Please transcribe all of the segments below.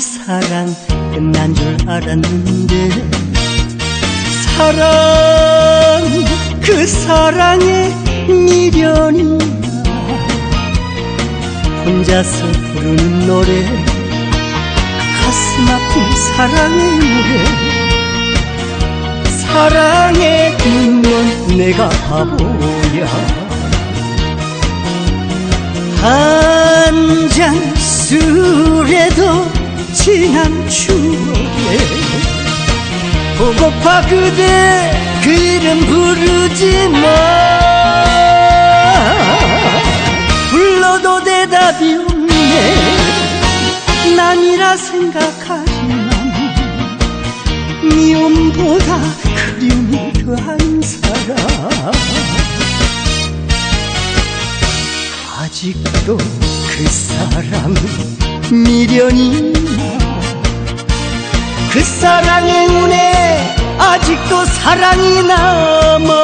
사랑 끝난 줄 알았는데 사랑 그 사랑에 미련이 나 혼자서 부르는 노래 가슴 아픈 사랑의 노래 사랑에 있는 내가 바보야. 한 지난 추억에 보고파 그대 그 이름 부르지 마. 불러도 대답이 없네. 남이라 생각하지만 미움보다 그리움이 더한 사람. 아직도 그 사람 미련이 나 그 사랑의 눈에 아직도 사랑이 남아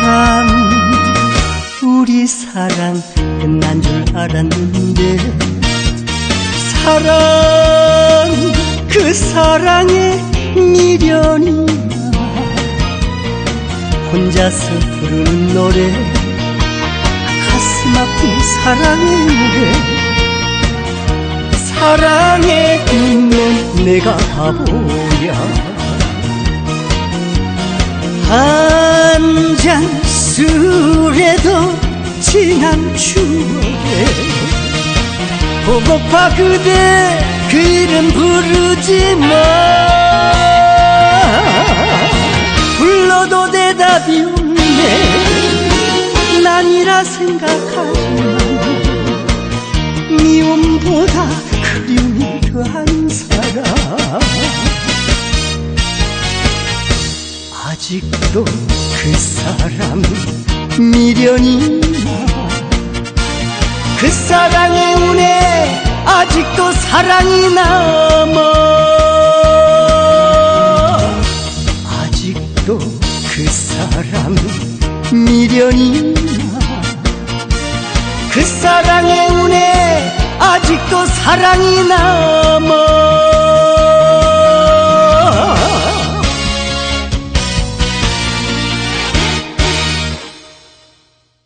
사랑 우리 사랑 끝난 줄 알았는데 사랑 그 사랑에 미련이 나 혼자서 부르는 노래 가슴 아픈 사랑의 노래. 사랑에 있는 내가 바보야 한 지난 추억에 보고파 그대 그 이름 부르지 마 불러도 대답이 없네. 난이라 생각하지만 미움보다 그리움이 더한 사람. 아직도 그 사람 미련이 나그 사랑의 운에 아직도 사랑이 남아. 아직도 그 사람 미련이 나그 사랑의 운에 아직도 사랑이 남아